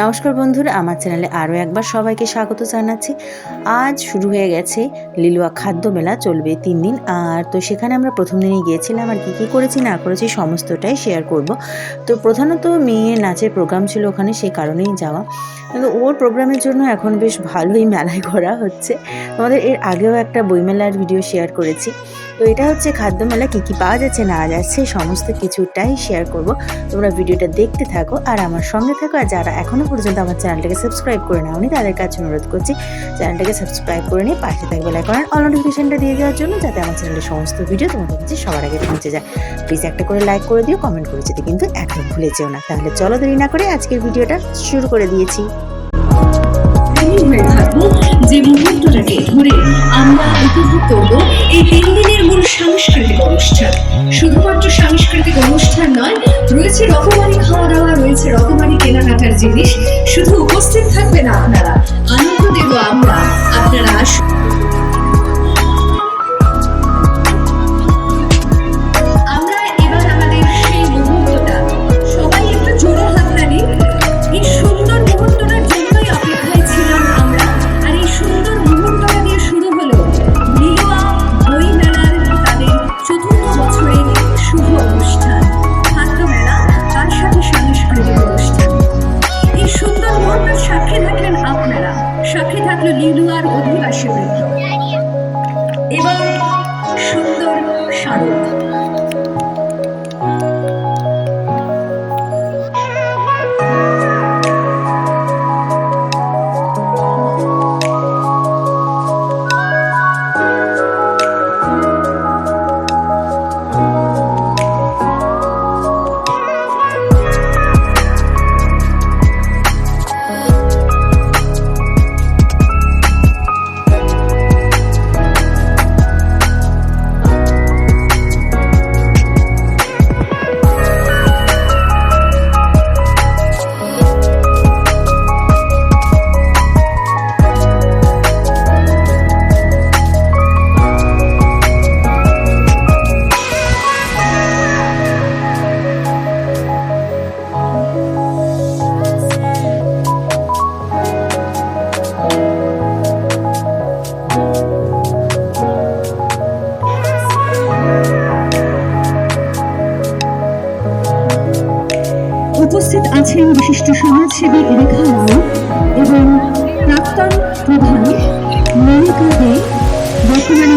নমস্কার বন্ধুরা, আমার চ্যানেলে আরও একবার সবাইকে স্বাগত জানাচ্ছি। আজ শুরু হয়ে গেছে লিলুয়া খাদ্য মেলা, চলবে তিন দিন। আর তো সেখানে আমরা প্রথম দিনই গিয়েছিলাম, আর কী কী করেছি, না করেছি সমস্তটাই শেয়ার করব। তো প্রধানত মেয়ে নাচের প্রোগ্রাম ছিল ওখানে সেই কারণেই যাওয়া। কিন্তু ওর প্রোগ্রামের জন্য এখন বেশ ভালোই মেলায় করা হচ্ছে। আমাদের এর আগেও একটা বইমেলার ভিডিও শেয়ার করেছি। তো এটা হচ্ছে খাদ্য মেলা কী কী পাওয়া যাচ্ছে, না যাচ্ছে, সমস্ত কিছুটাই শেয়ার করব। তোমরা ভিডিওটা দেখতে থাকো আর আমার সঙ্গে থাকো। আর যারা এখনও পর্যন্ত আমার চ্যানেলটাকে সাবস্ক্রাইব করে নাওনি, তাদের কাছে অনুরোধ করছি, চ্যানেলটাকে সাবস্ক্রাইব করে নিয়ে পাশে থাকবে লাইক করার অল নোটিফিকেশনটা দিয়ে দেওয়ার জন্য যাতে আমার চ্যানেলের সমস্ত ভিডিও তোমাদের কাছে সবার আগে পৌঁছে যায়। প্লিজ একটা করে লাইক করে দিও কমেন্ট করে যেতে কিন্তু একদম ভুলে যেও না। তাহলে চলো দেরি না করে আজকের ভিডিওটা শুরু করে দিয়েছি। হয়ে থাকব যে মুহূর্তটাকে ধরে আমরা উপভোগ করব এই তিন দিনের মূল সাংস্কৃতিক অনুষ্ঠান। শুধুমাত্র সাংস্কৃতিক অনুষ্ঠান নয়, রয়েছে রকমারি খাওয়া দাওয়া রয়েছে রকমারি কেনাকাটার জিনিস। শুধু উপস্থিত থাকবেন আপনারা। আনন্দ দেব আমরা। আপনারা আসুন। সুন্দর স্মারক উপস্থিত আছেন বিশিষ্ট সমাজসেবী রেখা রাও এবং প্রাক্তন প্রধান মনিকা দে বর্তমানে